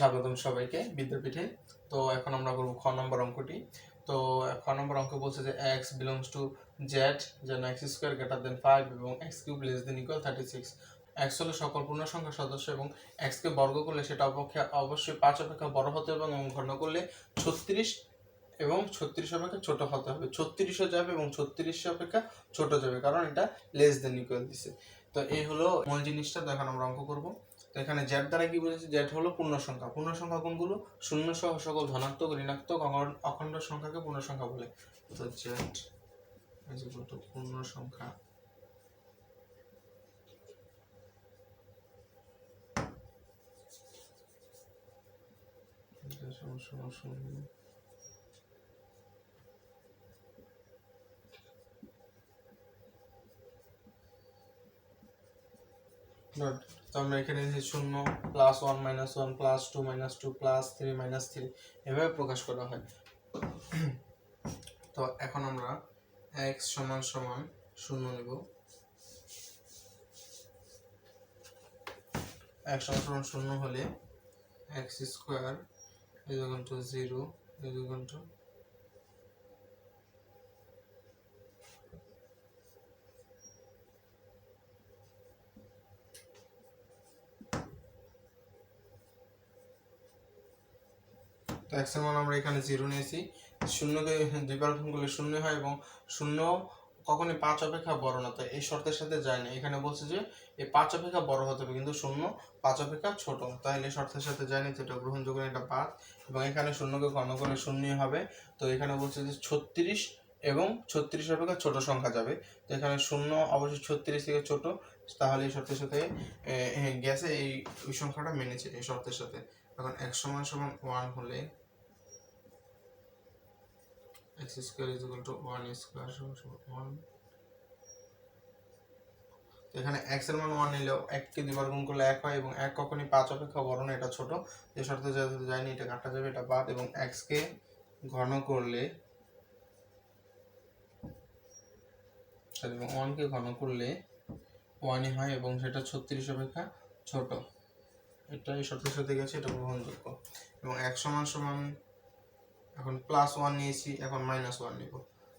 স্বাগতম সবাইকে বিদ্যাপীঠে। তো এখন আমরা করব খ নম্বর অঙ্কটি। তো খ নম্বর অঙ্ক বলছে যে এক্স বিলংস টু জেড যেন X square greater than five এবং X cube less than equal thirty six X হলো সকল পূর্ণ সংখ্যার সদস্য এবং এক্স এক্সকে বর্গ করলে সেটা অপেক্ষা অবশ্যই পাঁচ অপেক্ষা বড় হতে হবে এবং ঘন করলে ছত্রিশ এবং ছত্রিশ অপেক্ষা ছোট হতে হবে। ছত্রিশও যাবে এবং ছত্রিশ অপেক্ষা ছোট যাবে, কারণ এটা লেস দেন ইকুয়াল দিছে। তো এই হলো মূল জিনিসটা, তো এখন আমরা অঙ্ক করব। তো এখানে জেড দ্বারা কি বুঝেছি জেড হলো পূর্ণ সংখ্যা। পূর্ণ সংখ্যা কোনগুলো? শূন্য সহ সকল ধনাত্মক, ঋণাত্মক, অখণ্ড- সংখ্যাকে পূর্ণ সংখ্যা বলে। তো to পূর্ণ সংখ্যা। এটা তো আমরা এখানে শূন্য plus one minus one plus two minus two plus three minus three এভাবে প্রকাশ করা হয়। তো এখন আমরা এক্স সমান সমান শূন্য নেব। এক্স সমান শূন্য হলে X square equal to zero is equal তো এক্সের মান আমরা এখানে জিরো নিয়েছি। শূন্যকে দুইবার গুণ করলে শূন্য হয় এবং শূন্য কখনই পাঁচ অপেক্ষা বড় না। তাই এই শর্তের সাথে যায় না। এখানে বলছে যে এই পাঁচ অপেক্ষা বড় হতে হবে কিন্তু শূন্য পাঁচ অপেক্ষা ছোট। তাহলে শর্তের সাথে যায়নি তো এটা গ্রহণযোগ্য এটা পাঁচ এবং এখানে শূন্যকে ঘন করলে শূন্যই হবে। তো এখানে বলছে যে ছত্রিশ এবং ছত্রিশ অপেক্ষা ছোট সংখ্যা যাবে। তো এখানে শূন্য অবশ্যই ছত্রিশ থেকে ছোট। তাহলে এই শর্তের সাথে এ, এই সংখ্যাটা মেনেছে এই শর্তের সাথে। এখন এক সমান সমান ওয়ান হলে equal to 1 square সমান সমান 1 তো এখানে x এর মান 1 নিলেও 1 কে দুইবার গুণ করলে 1 হয় এবং 1 কখনই 5 অপেক্ষা বড় না এটা ছোট। যে শর্তে যাতে যায়নি, এটা কাটা যাবে, এটা বাদ এবং x কে ঘন করলে এবং 1 কে ঘন করলে 1 হয় এবং সেটা 36 অপেক্ষা ছোট। এটা এই শর্তের সাথে গেছে, এটা গ্রহণযোগ্য। এবং 1 সমান সমান এখন প্লাস ওয়ান নিয়েছি, এখন মাইনাস ওয়ান নিব।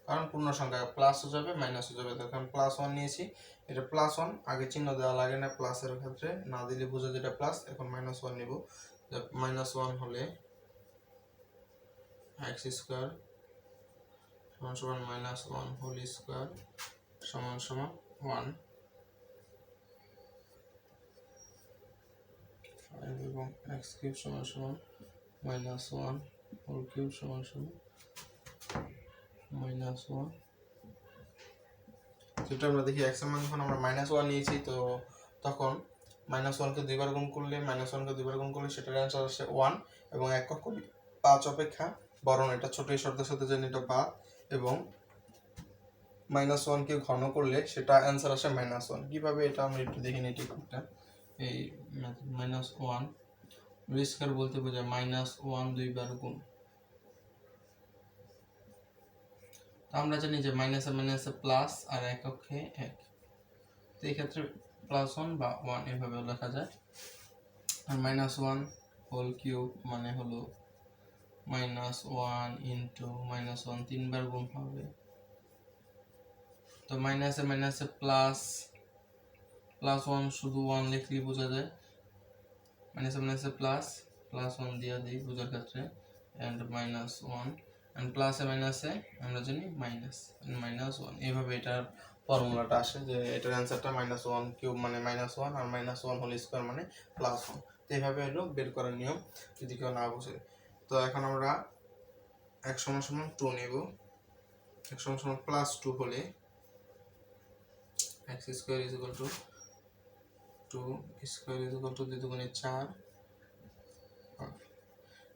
কারণ পূর্ণ সংখ্যা প্লাসও যাবে মাইনাসও যাবে। তো এখন প্লাস ওয়ান নিয়েছি, এটা প্লাস ওয়ান আগে চিহ্ন দেওয়া লাগে না প্লাসের ক্ষেত্রে, না দিলে বোঝা যেটা প্লাস এখন মাইনাস ওয়ান নিব। মাইনাস ওয়ান হলে এক্স স্কোয়ার সমান সমান মাইনাস ওয়ান হোল স্কোয়ার সমান সমান ওয়ান এবং এক্স কিউব সমান সমান মাইনাস ওয়ান হোল কিউব সমান সমান মাইনাস ওয়ান যেটা আমরা দেখি এক্সের মান, যখন আমরা মাইনাস ওয়ান নিয়েছি, তো তখন মাইনাস ওয়ানকে দুইবার গুণ করলে মাইনাস ওয়ানকে দুইবার গুণ করলে সেটার অ্যান্সার আসে ওয়ান এবং এক কখনই পাঁচ অপেক্ষা, বরং এটা ছোট শর্তের সাথে জানি এটা বাদ এবং মাইনাস ওয়ানকে ঘন করলে সেটা অ্যান্সার আসে মাইনাস ওয়ান কীভাবে এটা আমরা একটু দেখে নিই টেকনিকটা এই মাইনাস ওয়ান রিস্কার বলতে বোঝায় মাইনাস ওয়ান দুইবার গুণ। আমরা জানি যে মাইনাসে মাইনাসে প্লাস আর এক অক্ষে এক। তো এই ক্ষেত্রে প্লাস ওয়ান বা ওয়ান এভাবেও লেখা যায়। আর মাইনাস ওয়ান হোল কিউব মানে হলো minus one into minus one তিনবার গুণ হবে। তো মাইনাসে মাইনাসে প্লাস প্লাস ওয়ান শুধু ওয়ান লিখলেই বোঝা যায়। মাইনাসে মাইনাসে প্লাস প্লাস ওয়ান দিয়ে দিই বোঝার ক্ষেত্রে। অ্যান্ড মাইনাস ওয়ান অ্যান্ড প্লাসে মাইনাসে আমরা জানি মাইনাস মাইনাস ওয়ান এইভাবে এটার ফর্মুলাটা আসে যে এটার অ্যান্সারটা মাইনাস ওয়ান কিউব মানে মাইনাস ওয়ান আর মাইনাস ওয়ান হোল স্কোয়ার মানে প্লাস ওয়ান তো এইভাবে হলো বের করার নিয়ম যদি কেউ না বুঝে। তো এখন আমরা এক সমান সমান টু নেব। এক সমান সমান প্লাস টু হলে X square is equal to two square is equal to দুই দুগুণে চার।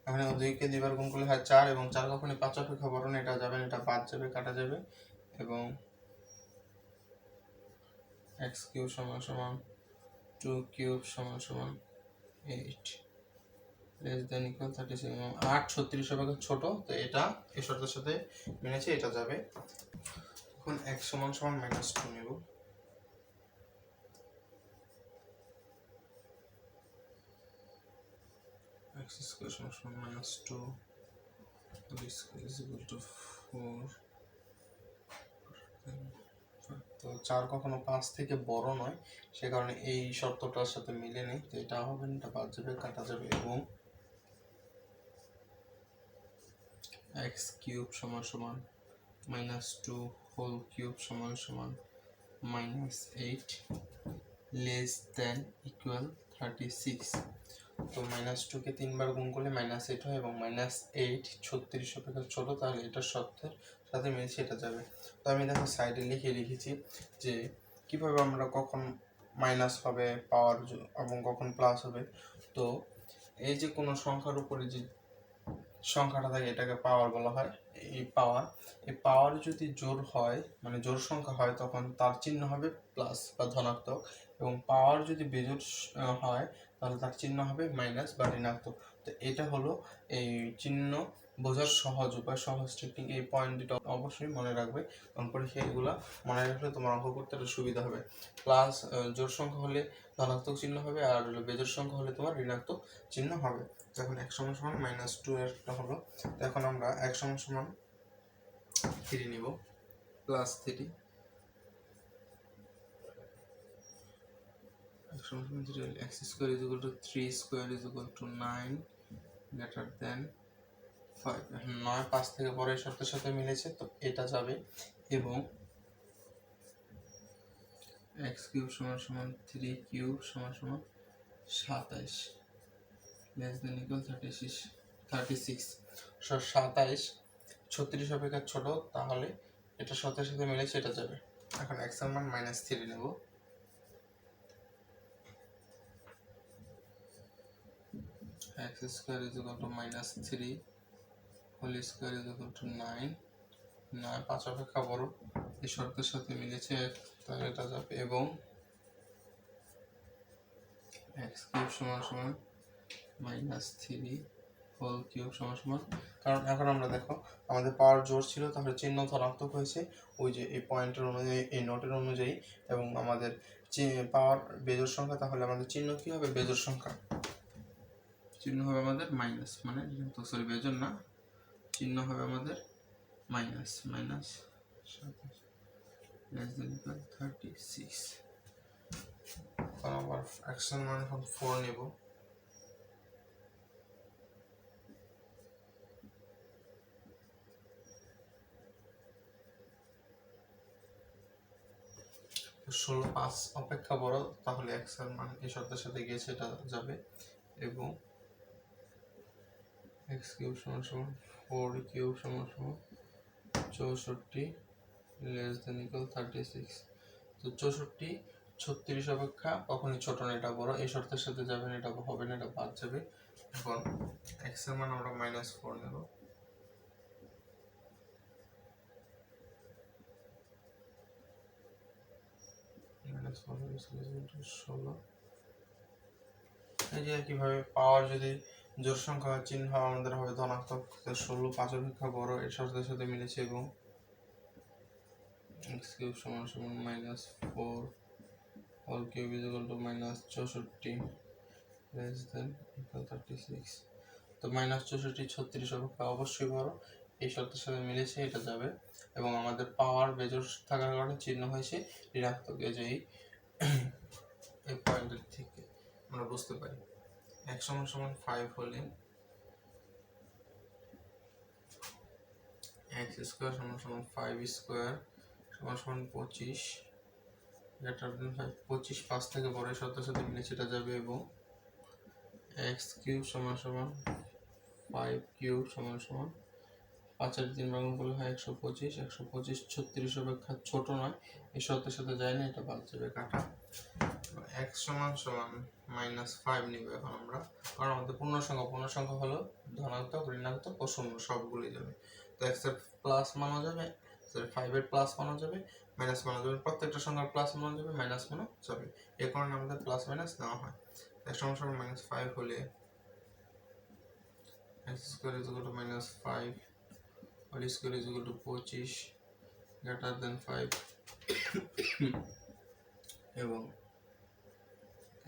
এখানে দুইকে দুইবার গুণ করলে হয় চার এবং চার কখনই পাঁচ অপেক্ষা না এটা যাবে এটা বাদ যাবে, কাটা যাবে এবং এক্স কিউব সমান সমান টু কিউব সমান সমান eight less than equal thirty seven আট ছত্রিশ অপেক্ষা ছোট, তো এটা এই শর্তের সাথে মেনেছে, এটা যাবে। এখন এক সমান সমান মাইনাস টু নেব। X এক্স স্কোয়ার সমান সমান minus two square is equal to four তো চার কখনো পাঁচ থেকে বড় নয়, সে কারণে এই শর্তটার সাথে মিলে নেই, তো এটা হবে না, এটা বাদ যাবে, কাটা যাবে এবং এক্স কিউব সমান সমান মাইনাস টু হোল কিউব সমান সমান minus eight less than equal thirty six. তো মাইনাস টুকে তিনবার গুণ করলে মাইনাস এইট হয় এবং মাইনাস এইট ছত্রিশ অপেক্ষা ছোটো, তাহলে এটা সত্যের সাথে মিলছে এটা যাবে। তো আমি দেখো সাইডে লিখে লিখেছি যে কীভাবে আমরা কখন মাইনাস হবে পাওয়ার এবং কখন প্লাস হবে। তো এই যে কোনো সংখ্যার উপরে যে সংখ্যাটা থাকে, এটাকে পাওয়ার বলা হয়। এই পাওয়ার এই পাওয়ার যদি জোর হয় মানে জোর সংখ্যা হয়, তখন তার চিহ্ন হবে প্লাস বা ধনাত্মক এবং পাওয়ার যদি বেজোর হয়, তাহলে তার চিহ্ন হবে মাইনাস বা ঋণাত্মক। তো এটা হলো এই চিহ্ন বোঝার সহজ উপায়, সহজ টেকনিক এই পয়েন্ট দুটো অবশ্যই মনে রাখবে। কারণ পরীক্ষায় এগুলা মনে রাখলে তোমার অঙ্ক করতে একটা সুবিধা হবে। প্লাস জোর সংখ্যা হলে ধনাত্মক চিহ্ন হবে আর বেজোর সংখ্যা হলে তোমার ঋণাত্মক চিহ্ন হবে। যখন এক সমান সমান মাইনাস টু একটা হলো এখন আমরা এক সমান সমান থ্রি নিব প্লাস থ্রি এক three X square two three square two nine than five নয় পাঁচ থেকে সাথে মিলেছে, তো এটা যাবে। এবং এক্স সমান সমান থ্রি কিউব সমান সমান সাতাইশ। Less than equal thirty six thirty six সাতাইশ ছত্রিশ অপেক্ষা ছোট, তাহলে এটা শতের সাথে মিলে সেটা যাবে। এখন এক্স মান মাইনাস থ্রি নেব। X square is equal to minus three whole square is equal to nine নয়, পাঁচ অপেক্ষা বড়, এই শর্তের সাথে মিলেছে তাহলে এটা যাবে এবং এক্স কিউব সমান সমান মাইনাস থ্রি হোল কিউব সমান সমান। কারণ এখন আমরা দেখো আমাদের পাওয়ার জোর ছিল তাহলে চিহ্ন ধনাত্মক হয়েছে। ওই যে এই পয়েন্টের অনুযায়ী এই নোটের অনুযায়ী এবং আমাদের পাওয়ার বেজোর সংখ্যা তাহলে আমাদের চিহ্ন কি হবে? বেজোর সংখ্যা। চিহ্ন হবে আমাদের মাইনাস মানে তো সরি বেজোর না চিহ্ন হবে আমাদের minus minus less than thirty six আবার অ্যাকশন মান এখন ফোর নেব। ষোলো পাঁচ অপেক্ষা বড়, তাহলে এক্সের মান এই শর্তের সাথে গিয়ে সেটা যাবে এবং এক্স কিউব সমান সমান ফোর কিউব সমান সমান চৌষট্টি less than equal thirty six তো চৌষট্টি, ছত্রিশ অপেক্ষা, কখনই ছোট না, এটা বড়। এই শর্তের সাথে যাবে না, এটা হবে না, এটা বাদ যাবে। এখন এক্সের মান আমরা মাইনাস ফোর নেব। ষোলো। এই যে কীভাবে পাওয়ার যদি জোর সংখ্যা চিহ্ন আমাদের হবে ধনাত্মক ষোলো, পাঁচ অপেক্ষা বড়, এর সাথে সাথে মিলেছে এবং এক্স কিউব সমান সমান minus four whole cube is equal to minus চৌষট্টি less than equal thirty six তো মাইনাস চৌষট্টি, ছত্রিশ অপেক্ষা অবশ্যই বড় এই শর্তের সাথে মিলেছে, এটা যাবে। এবং আমাদের পাওয়ার বেজোর থাকার কারণে চিহ্ন হয়েছে ঋণাত্মক এই- এই পয়েন্টের থেকে আমরা বুঝতে পারি। এক সমান সমান ফাইভ হলে এক্স স্কোয়ার সমান সমান ফাইভ স্কোয়ার সমান সমান পঁচিশ গ্রেটার দেন ফাইভ পঁচিশ পাঁচ থেকে বড় সাথে সাথে মিলে সেটা যাবে এবং এক্স কিউব সমান সমান ফাইভ কিউব সমান সমান পাঁচের তিন ভাঙন করলে হয় একশো পঁচিশ একশো পঁচিশ ছত্রিশ অপেক্ষা ছোট নয়। এই শর্তের সাথে যায় না, এটা বাদ যাবে কাটা। এক্স সমান সমান মাইনাস ফাইভ নিব এখন আমরা। কারণ আমাদের পূর্ণ সংখ্যা পূর্ণ সংখ্যা হলো ধনাত্মক, ঋণাত্মক ও শূন্য সবগুলোই যাবে। তো এক্সের প্লাস মানা যাবে ফাইভের প্লাস মানা যাবে মাইনাস মানা যাবে, প্রত্যেকটা সংখ্যার প্লাস মানা যাবে মাইনাস মানা যাবে। এই কারণে আমাদের প্লাস মাইনাস নেওয়া হয়। এক সমান সমান মাইনাস ফাইভ হলে X square is two minus five whole square is equal to পঁচিশ গ্রেটার দেন ফাইভ এবং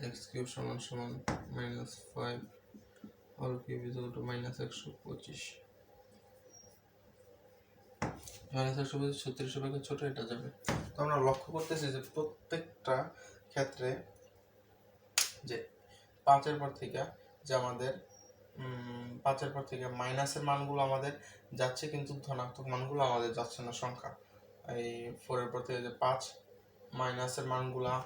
এক্স কিউব সমান সমান minus five whole cube is two minus একশো পঁচিশ মাইনাস একশো পঁচিশ ছত্রিশ ভাগের ছোট, এটা যাবে। তো আমরা লক্ষ্য করতেছি যে প্রত্যেকটা ক্ষেত্রে যে পাঁচের পর থেকে যে আমাদের পাঁচের পর থেকে। মাইনাসের মানগুলো আমাদের যাচ্ছে কিন্তু ধনাত্মক মানগুলো আমাদের যাচ্ছে না সংখ্যা। এই ফোরের পর থেকে যে পাঁচ, মাইনাসের মানগুলা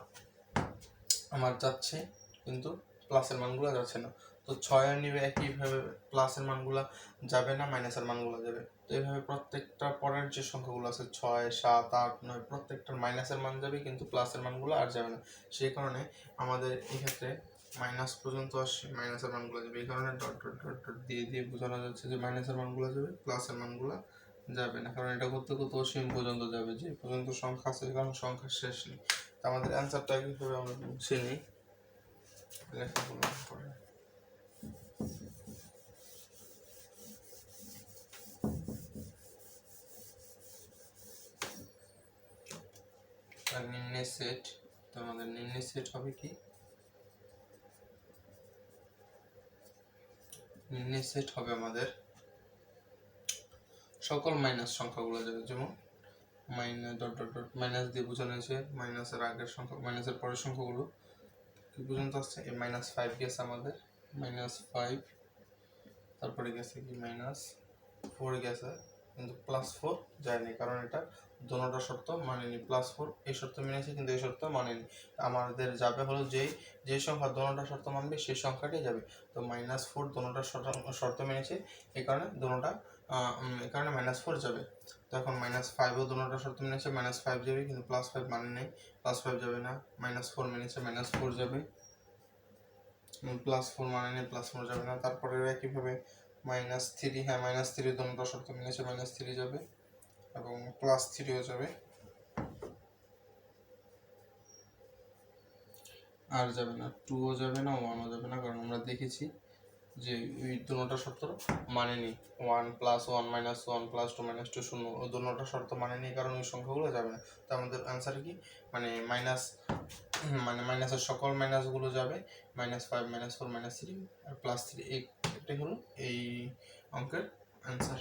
আমার যাচ্ছে কিন্তু প্লাসের মানগুলো যাচ্ছে না। তো ছয় নিবে একইভাবে প্লাসের মানগুলা যাবে না, মাইনাসের মানগুলো যাবে। তো এইভাবে প্রত্যেকটা পরের যে সংখ্যাগুলো আছে, ছয়, সাত, আট, নয়, প্রত্যেকটার মাইনাসের মান যাবে কিন্তু প্লাসের মানগুলো আর যাবে না। সেই কারণে আমাদের এক্ষেত্রে মাইনাস পর্যন্ত আসে, মাইনাসের মানগুলো যাবে এই কারণে ডট ডট ডট ডট দিয়ে দিয়ে বোঝানো যাচ্ছে যে মাইনাসের মানগুলো যাবে, প্লাসের মানগুলো যাবে না। কারণ এটা করতে করতে অসীম পর্যন্ত যাবে, যে পর্যন্ত সংখ্যা আছে, কারণ সংখ্যার শেষ নেই। তো আমাদের অ্যান্সারটা কীভাবে আমরা বুঝে নিই? লেখাগুলো পরে আর নিম্নে সেট তো আমাদের নিম্নে সেট হবে কি? নিম্নে সেট হবে আমাদের। সকল মাইনাস সংখ্যাগুলো যাবে, যেমন minus dot dot dot minus দিয়ে বোঝানো হয়েছে মাইনাসের আগের সংখ্যা মাইনাসের পরের সংখ্যাগুলো। কি পর্যন্ত আসছে এই মাইনাস ফাইভ গেছে আমাদের মাইনাস ফাইভ তারপরে গেছে কি? মাইনাস ফোর গেছে, কিন্তু প্লাস ফোর যায়নি, কারণ এটা দোনোটা শর্ত মানেনি প্লাস ফোর এই শর্ত মেনেছে কিন্তু এই শর্ত মানেনি আমাদের যাবে হলো যেই যে সংখ্যা দোনোটা শর্ত মানবে সেই সংখ্যাটাই যাবে। তো মাইনাস ফোর দোনোটা শর্ত মেনেছে, এই কারণে দোনোটা এই কারণে মাইনাস ফোর যাবে। তো এখন মাইনাস ফাইভও দোনোটা শর্ত মেনেছে মাইনাস ফাইভ যাবে কিন্তু প্লাস ফাইভ মানে নেই প্লাস ফাইভ যাবে না মাইনাস ফোর মেনেছে মাইনাস ফোর যাবে। প্লাস ফোর মানে নেই প্লাস ফোর যাবে না। তারপরে একইভাবে মাইনাস থ্রি হ্যাঁ মাইনাস থ্রি দোনোটা শর্ত মেনেছে মাইনাস থ্রি যাবে। এবং প্লাস থ্রিও যাবে। আর যাবে না টুও যাবে না ওয়ানও যাবে না, কারণ আমরা দেখেছি যে ওই দোনোটা শর্ত মানেনি one plus one minus one plus two minus two শূন্য ওই দোনোটা শর্ত মানেনি কারণ ওই সংখ্যাগুলো যাবে না। তো আমাদের অ্যান্সার কি? মানে মাইনাস মানে মাইনাসের সকল মাইনাসগুলো যাবে minus five minus four minus three আর প্লাস থ্রি এই এটাই হলো এই অঙ্কের অ্যান্সার